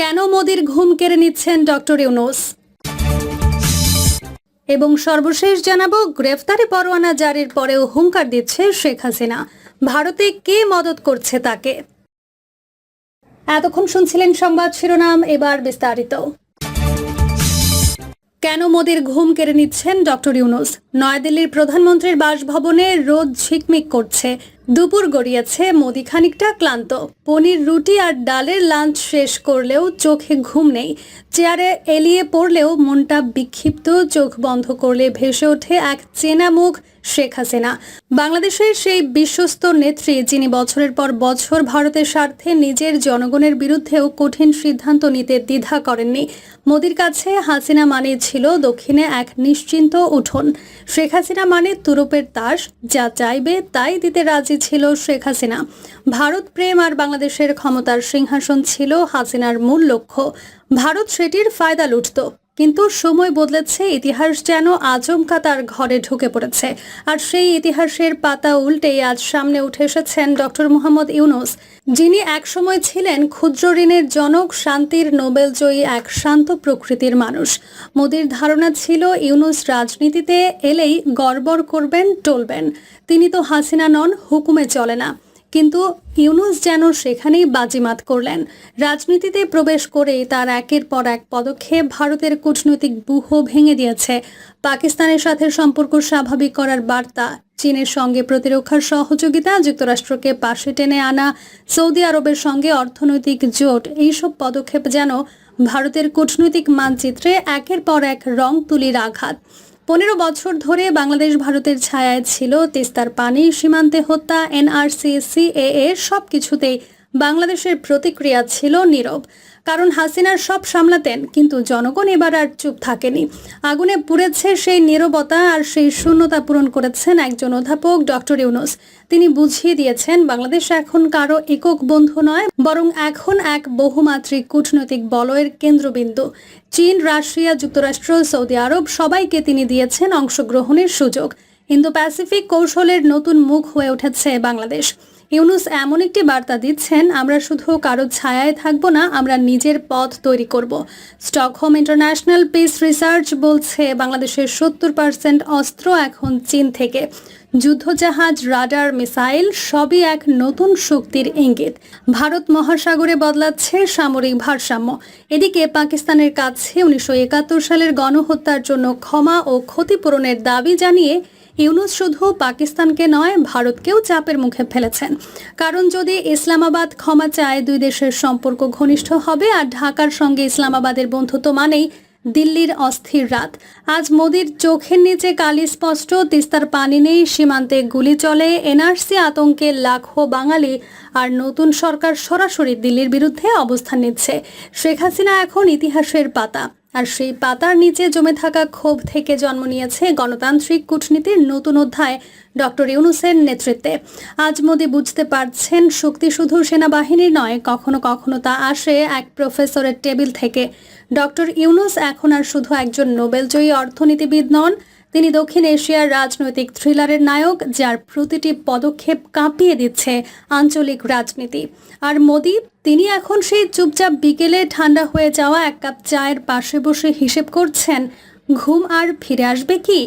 কেন মোদির ঘুম কেড়ে নিচ্ছেন ডক্টর ইউনুস? এবং সর্বশেষ জানাব, গ্রেফতারি পরোয়ানা জারির পরেও হুঙ্কার দিচ্ছে শেখ হাসিনা। ভারতে কে মদত করছে তাকে? এতক্ষণ শুনছিলেন সংবাদ শিরোনাম, এবার বিস্তারিত। কেন মোদির ঘুম কেড়ে নিচ্ছেন ডক্টর ইউনুস? নয়াদিল্লির প্রধানমন্ত্রীর বাসভবনে রোদ ঝিকমিক করছে দুপুর গড়িয়েছে মোদি খানিকটা ক্লান্ত। পনির, রুটি আর ডালের লাঞ্চ শেষ করলেও চোখে ঘুম নেই। চেয়ারে এলিয়ে পড়লেও মনটা বিক্ষিপ্ত, চোখ বন্ধ করলে ভেসে ওঠে এক চেনা মুখ শেখ হাসিনা। বাংলাদেশের সেই বিশ্বস্ত নেত্রী যিনি বছরের পর বছর ভারতের স্বার্থে নিজের জনগণের বিরুদ্ধেও কঠিন সিদ্ধান্ত নিতে দ্বিধা করেননি। মোদির কাছে হাসিনা মানে ছিল দক্ষিণে এক নিশ্চিন্ত উঠোন। শেখ হাসিনা মানে তুরুপের তাস, যা চাইবে তাই দিতে রাজি ছিল শেখ হাসিনা। ভারত প্রেম আর বাংলাদেশের ক্ষমতার সিংহাসন ছিল হাসিনার মূল লক্ষ্য। ভারত সেটির ফায়দা লুটত। কিন্তু সময় বদলেছে, ইতিহাস যেন আচমকা তার ঘরে ঢুকে পড়েছে। আর সেই ইতিহাসের পাতা উল্টেই আজ সামনে উঠে এসেছেন ডক্টর মোহাম্মদ ইউনুস, যিনি একসময় ছিলেন ক্ষুদ্র ঋণের জনক, শান্তির নোবেলজয়ী এক শান্ত প্রকৃতির মানুষ। মোদির ধারণা ছিল, ইউনুস রাজনীতিতে এলেই গড়বড় করবেন, টলবেন। তিনি তো হাসিনা নন, হুকুমে চলে না। কিন্তু ইউনুস যেন সেখানেই বাজিমাত করলেন। রাজনীতিতে প্রবেশ করেই তার একের পর এক পদক্ষেপ ভারতের কূটনৈতিক ব্যূহ ভেঙে দিয়েছে। পাকিস্তানের সাথে সম্পর্ক স্বাভাবিক করার বার্তা, চীনের সঙ্গে প্রতিরক্ষার সহযোগিতা, যুক্তরাষ্ট্রকে পাশে টেনে আনা, সৌদি আরবের সঙ্গে অর্থনৈতিক জোট, এইসব পদক্ষেপ যেন ভারতের কূটনৈতিক মানচিত্রে একের পর এক রং তুলির আঘাত। পনেরো বছর ধরে বাংলাদেশ ভারতের ছায়ায় ছিল, তিস্তার পানি, সীমান্তে হত্যা এনআরসি সিএএ সব কিছুতেই বাংলাদেশের প্রতিক্রিয়া ছিল নীরব। কারণ হাসিনার সব সামলাতেন, কিন্তু জনগণ এবার আর চুপ থাকেনি। আগুনে পুড়েছে সেই নীরবতা আর সেই শূন্যতা পূরণ করেছেন একজন অধ্যাপক ডক্টর ইউনুস। তিনি বুঝিয়ে দিয়েছেন, বাংলাদেশ এখন কারও একক বন্ধু নয়, বরং এখন এক বহুমাত্রিক কূটনৈতিক বলয়ের কেন্দ্রবিন্দু। চীন, রাশিয়া, যুক্তরাষ্ট্র, সৌদি আরব সবাইকে তিনি দিয়েছেন অংশগ্রহণের সুযোগ। ইন্দো প্যাসিফিক কৌশলের নতুন মুখ হয়ে উঠেছে বাংলাদেশ। ইউনুস এমন একটি বার্তা দিচ্ছেন, আমরা শুধু কারও ছায়ায় থাকব না, আমরা নিজের পথ তৈরি করব। স্টকহোম ইন্টারন্যাশনাল পিস রিসার্চ বলছে, বাংলাদেশের সত্তর পার্সেন্ট অস্ত্র এখন চীন থেকে। যুদ্ধজাহাজ, রাডার, মিসাইল সবই এক নতুন শক্তির ইঙ্গিত। ভারত মহাসাগরে বদলাচ্ছে সামরিক ভারসাম্য। এদিকে পাকিস্তানের কাছে উনিশশো একাত্তর সালের গণহত্যার জন্য ক্ষমা ও ক্ষতিপূরণের দাবি জানিয়ে ইউনুস শুধু পাকিস্তানকে নয়, ভারতকেও চাপের মুখে ফেলেছেন। কারণ যদি ইসলামাবাদ ক্ষমা চায়, দুই দেশের সম্পর্ক ঘনিষ্ঠ হবে আর ঢাকার সঙ্গে ইসলামাবাদের বন্ধুত্ব মানেই দিল্লির অস্থির রাত। আজ মোদির চোখের নিচে কালি স্পষ্ট, তিস্তার পানি নেই, সীমান্তে গুলি চলে, এনআরসি আতঙ্কে লাখো বাঙালি আর নতুন সরকার সরাসরি দিল্লির বিরুদ্ধে অবস্থান নিচ্ছে। শেখ হাসিনা এখন ইতিহাসের পাতা। আর সেই পাতার নিচে জমে থাকা ক্ষোভ থেকে জন্ম নিয়েছে গণতান্ত্রিক কূটনীতির নতুন অধ্যায় ডক্টর ইউনুসের নেতৃত্বে। আজ মোদি বুঝতে পারছেন শক্তি শুধু সেনাবাহিনীর নয়, কখনো কখনো তা আসে এক প্রফেসরের টেবিল থেকে। ডক্টর ইউনুস এখন আর শুধু একজন নোবেলজয়ী অর্থনীতিবিদ নন তিনি দক্ষিণ এশিয়ার রাজনৈতিক থ্রিলারের নায়ক, যার প্রতিটি পদক্ষেপ কাঁপিয়ে দিচ্ছে আঞ্চলিক রাজনীতি। আর মোদি, তিনি এখন সেই চুপচাপ বিকেলে ঠান্ডা হয়ে যাওয়া এক কাপ চায়ের পাশে বসে হিসেব করছেন, ঘুম আর ফিরে আসবে কি?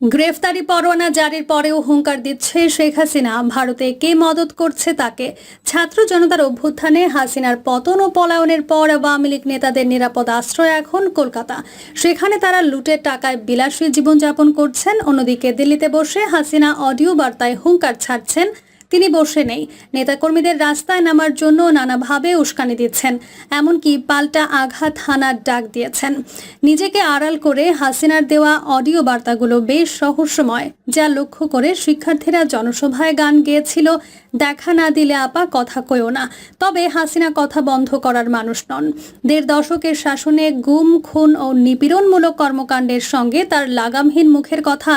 গ্রেফতারি পরোয়ানা জারির পরেও হুঙ্কার দিচ্ছে শেখ হাসিনা। ভারতে কে মদত করছে তাকে? ছাত্র জনতার অভ্যুত্থানে হাসিনার পতন ও পলায়নের পর আওয়ামী লীগ নেতাদের নিরাপদ আশ্রয় এখন কলকাতা। সেখানে তারা লুটের টাকায় বিলাসী জীবনযাপন করছেন। অন্যদিকে দিল্লিতে বসে হাসিনা অডিও বার্তায় হুঙ্কার ছাড়ছেন তিনি বসে নেই। নেতাকর্মীদের রাস্তায় নামার জন্য নানাভাবে উস্কানি দিচ্ছেন, এমনকি পাল্টা আঘাত হানার ডাক দিয়েছেন। নিজেকে আড়াল করে হাসিনার দেওয়া অডিও বার্তাগুলো বেশ রহস্যময়, যা লক্ষ্য করে শিক্ষার্থীরা জনসভায় গান গেয়েছিল, দেখা না দিলে আপা কথা কইও না। তবে হাসিনা কথা বন্ধ করার মানুষ নন। দেড় দশকের শাসনে গুম, খুন ও নিপীড়নমূলক কর্মকাণ্ডের সঙ্গে তার লাগামহীন মুখের কথা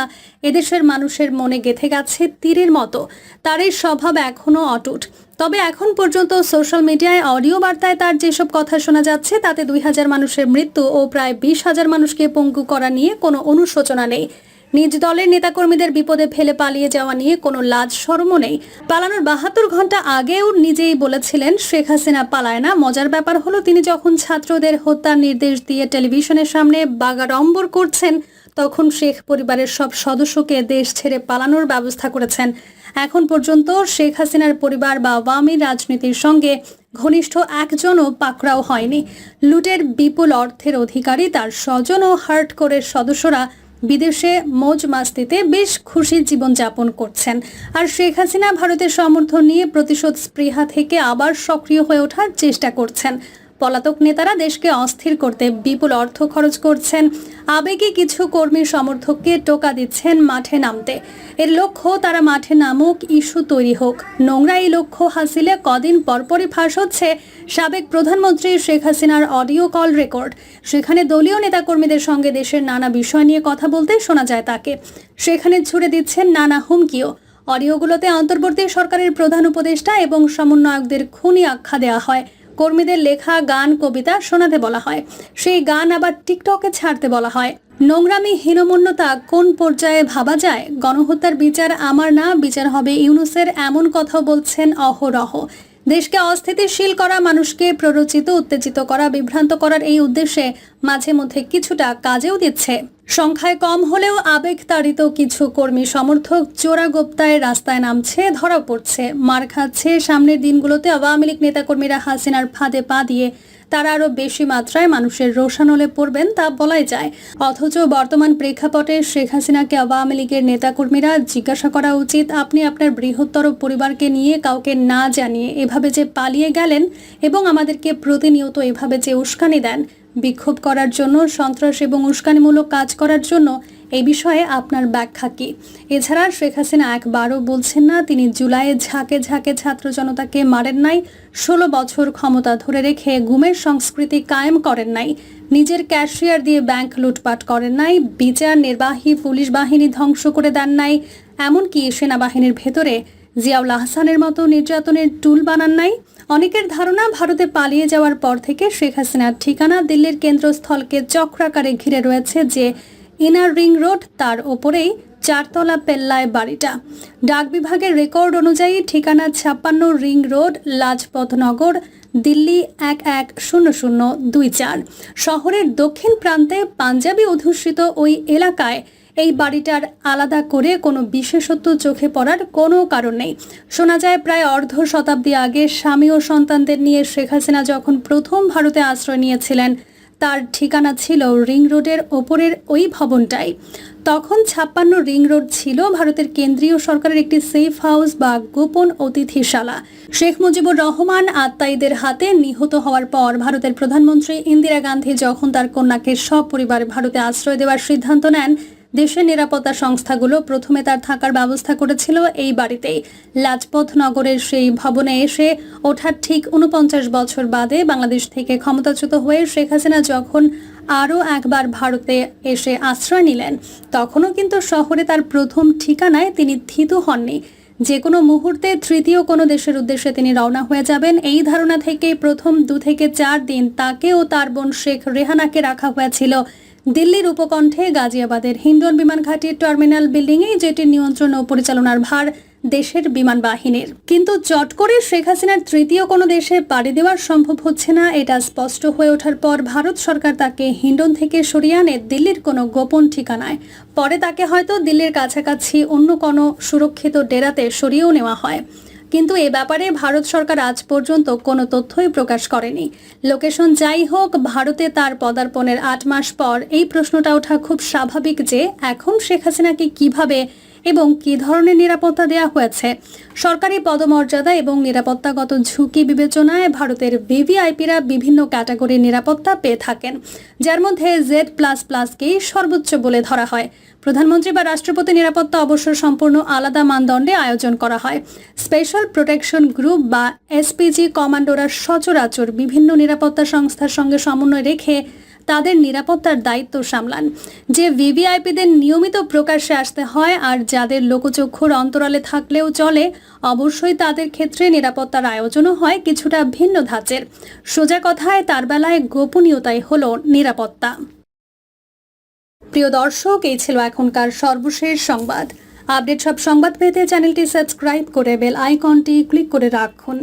এদেশের মানুষের মনে গেথে গেছে তীরের মতো। তার এই স্বভাব এখনও অটুট। তবে এখন পর্যন্ত সোশ্যাল মিডিয়ায় অডিও বার্তায় তার যেসব কথা শোনা যাচ্ছে, তাতে দুই হাজার মানুষের মৃত্যু ও প্রায় বিশ হাজার মানুষকে পঙ্গু করা নিয়ে কোনো অনুশোচনা নেই। নিজ দলের নেতাকর্মীদের বিপদে ফেলে পালিয়ে যাওয়া নিয়ে কোনো লাজ শরমও নেই। পালানোর বাহাত্তর ঘণ্টা আগেও নিজেই বলেছিলেন, শেখ হাসিনা পালায় না। মজার ব্যাপার হলো, তিনি যখন ছাত্রদের হত্যার নির্দেশ দিয়ে টেলিভিশনের সামনে বাগাড়ম্বর করছেন, তখন শেখ পরিবারের সব সদস্যকে দেশ ছেড়ে পালানোর ব্যবস্থা করেছেন। এখন পর্যন্ত শেখ হাসিনার পরিবার বা আওয়ামী রাজনীতির সঙ্গে ঘনিষ্ঠ একজনও পাকড়াও হয়নি। লুটের বিপুল অর্থের অধিকারী তার স্বজন ও হার্ট কোরের সদস্যরা বিদেশে মৌজ মাস্তিতে বেশ খুশি জীবনযাপন করছেন। আর শেখ হাসিনা ভারতের সমর্থন নিয়ে প্রতিশোধ স্পৃহা থেকে আবার সক্রিয় হয়ে ওঠার চেষ্টা করছেন। পলাতক নেতারা দেশকে অস্থির করতে বিপুল অর্থ খরচ করছেন। আবেগে কিছু কর্মী সমর্থককে টোকা দিচ্ছেন মাঠে নামতে। এর লক্ষ্য, তারা মাঠে নামুক, ইস্যু তৈরি হোক। নোংরা এই লক্ষ্য হাসিলে কদিন পরপরই ফাঁস হচ্ছে সাবেক প্রধানমন্ত্রী শেখ হাসিনার অডিও কল রেকর্ড। সেখানে দলীয় নেতাকর্মীদের সঙ্গে দেশের নানা বিষয় নিয়ে কথা বলতে শোনা যায় তাকে। সেখানে ছুড়ে দিচ্ছেন নানা হুমকিও। অডিওগুলোতে অন্তর্বর্তী সরকারের প্রধান উপদেষ্টা এবং সমন্বয়কদের খুনি আখ্যা দেওয়া হয়। কর্মীদের লেখা গান, কবিতা শোনাতে বলা হয়। সেই গান আবার টিকটকে ছাড়তে বলা হয়। নোংরামি, হীনমন্যতা কোন পর্যায়ে ভাবা যায়? গণহত্যার বিচার আমার না, বিচার হবে ইউনুসের, এমন কথা বলছেন অহরহ। দেশকে অস্থিতিশীল করা, মানুষকে প্ররোচিত, উত্তেজিত করা, বিভ্রান্ত করার এই উদ্দেশ্যে মাঝে মধ্যে কিছুটা কাজেও দিচ্ছে। সংখ্যায় কম হলেও আবেগ তাড়িত কিছু কর্মী সমর্থক চোরা গোপ্তায় রাস্তায় নামছে ধরা পড়ছে। মার খাচ্ছে সামনের দিনগুলোতে আওয়ামী লীগ নেতাকর্মীরা হাসিনার ফাঁদে পা দিয়ে তারা আরও বেশি মাত্রায় মানুষের রোষানলে পড়বেন তা বলাই যায়। অথচ বর্তমান প্রেক্ষাপটে শেখ হাসিনাকে আওয়ামী লীগের নেতাকর্মীরা জিজ্ঞাসা করা উচিত, আপনি আপনার বৃহত্তর পরিবারকে নিয়ে কাউকে না জানিয়ে এভাবে যে পালিয়ে গেলেন এবং আমাদেরকে প্রতিনিয়ত এভাবে যে উস্কানি দেন, বিক্ষোভ করার জন্য, সন্ত্রাস এবং উস্কানিমূলক কাজ করার জন্য এই বিষয়ে আপনার ব্যাখ্যা কি? এছাড়া শেখ হাসিনা একবারও বলছেন না, তিনি জুলাইয়ে ঝাঁকে ঝাঁকে ছাত্র জনতাকে মারেন নাই, ষোলো বছর ক্ষমতা ধরে রেখে গুমের সংস্কৃতি কায়েম করেন নাই, নিজের ক্যাশিয়ার দিয়ে ব্যাংক লুটপাট করেন নাই, বিচার, নির্বাহী, পুলিশ বাহিনী ধ্বংস করে দেন নাই, এমনকি সেনাবাহিনীর ভেতরে জিয়াউল আহসানের মতো নির্যাতনের টুল বানান নাই। অনেকের ধারণা, ভারতে পালিয়ে যাওয়ার পর থেকে শেখ হাসিনার ঠিকানা দিল্লির কেন্দ্রস্থলকে চক্রাকারে ঘিরে রয়েছে যে ইনার রিং রোড, তার ওপরেই চারতলা পেল্লায় বাড়িটা। ডাক বিভাগের রেকর্ড অনুযায়ী ঠিকানা ছাপ্পান্ন রিং রোড লাজপথনগর দিল্লি এক এক শূন্য শূন্য দুই চার। শহরের দক্ষিণ প্রান্তে পাঞ্জাবি অধ্যুষিত ওই এলাকায় এই বাড়িটার আলাদা করে কোনো বিশেষত্ব চোখে পড়ার কোনো কারণ নেই। শোনা যায়, প্রায় অর্ধ শতাব্দী আগে স্বামী ও সন্তানদের নিয়ে শেখ হাসিনা যখন প্রথম ভারতে আশ্রয় নিয়েছিলেন তার ঠিকানা ছিল রিং রোডের ওপরের ওই ভবনটাই তখন ছাপ্পান্ন রিং রোড ছিল ভারতের কেন্দ্রীয় সরকারের একটি সেফ হাউস বা গোপন অতিথিশালা। শেখ মুজিবুর রহমান আত্মাইদের হাতে নিহত হওয়ার পর ভারতের প্রধানমন্ত্রী ইন্দিরা গান্ধী যখন তার কন্যাকে সপরিবারে ভারতে আশ্রয় দেওয়ার সিদ্ধান্ত নেন দেশের নিরাপত্তা সংস্থাগুলো প্রথমে তার থাকার ব্যবস্থা করেছিল এই বাড়িতেই। লাজপথ নগরের সেই ভবনে এসে ওঠার ঠিক উনপঞ্চাশ বছর বাদে বাংলাদেশ থেকে ক্ষমতাচ্যুত হয়ে শেখ হাসিনা যখন আরও একবার ভারতে এসে আশ্রয় নিলেন, তখনও কিন্তু শহরে তার প্রথম ঠিকানায় তিনি থিতু হননি। যে কোনো মুহূর্তে তৃতীয় কোনো দেশের উদ্দেশ্যে তিনি রওনা হয়ে যাবেন, এই ধারণা থেকে প্রথম দু থেকে চার দিন তাকে ও তার বোন শেখ রেহানাকে রাখা হয়েছিল দিল্লির উপকণ্ঠে গাজিয়াবাদের হিন্ডন বিমান ঘাটির টার্মিনাল বিল্ডিংয়ে যেটির নিয়ন্ত্রণ ও পরিচালনার ভার দেশের বিমান বাহিনীর। কিন্তু চট করে শেখ হাসিনার তৃতীয় কোনো দেশে পাড়ি দেওয়া সম্ভব হচ্ছে না, এটা স্পষ্ট হয়ে ওঠার পর ভারত সরকার তাকে হিন্ডন থেকে সরিয়ে আনে দিল্লির কোনো গোপন ঠিকানায়। পরে তাকে হয়তো দিল্লির কাছাকাছি অন্য কোনো সুরক্ষিত ডেরাতে সরিয়েও নেওয়া হয়। কিন্তু এ ব্যাপারে ভারত সরকার আজ পর্যন্ত কোনো তথ্যই প্রকাশ করেনি। লোকেশন যাই হোক, ভারতে তার পদার্পণের আট মাস পর এই প্রশ্নটা ওঠা খুব স্বাভাবিক যে এখন শেখ হাসিনাকে কীভাবে এবং কি ধরনের নিরাপত্তা দেওয়া হয়েছে? সরকারি পদমর্যাদা এবং নিরাপত্তাগত ঝুঁকি বিবেচনায় ভারতের ভিভিআইপিরা বিভিন্ন ক্যাটাগরির নিরাপত্তা পেয়ে থাকেন, যার মধ্যে জেড প্লাস প্লাসকেই সর্বোচ্চ বলে ধরা হয়। প্রধানমন্ত্রী বা রাষ্ট্রপতি নিরাপত্তা অবশ্য সম্পূর্ণ আলাদা মানদণ্ডে আয়োজন করা হয়। স্পেশাল প্রোটেকশন গ্রুপ বা এসপিজি কমান্ডোরা সচরাচর বিভিন্ন নিরাপত্তা সংস্থার সঙ্গে সমন্বয় রেখে তাদের নিরাপত্তার দায়িত্ব সামলান। যে ভিভিআইপিদের নিয়মিত প্রকাশ্যে আসতে হয় আর যাদের লোকচক্ষুর অন্তরালে থাকলেও চলে, অবশ্যই তাদের ক্ষেত্রে নিরাপত্তার আয়োজনও হয় কিছুটা ভিন্ন ধাঁচের। সোজা কথায় তার বেলায় গোপনীয়তাই হলো নিরাপত্তা। প্রিয় দর্শক, এই ছিল এখনকার সর্বশেষ সংবাদ। আপডেট সব সংবাদ পেতে চ্যানেলটি সাবস্ক্রাইব করে বেল আইকনটি ক্লিক করে রাখুন।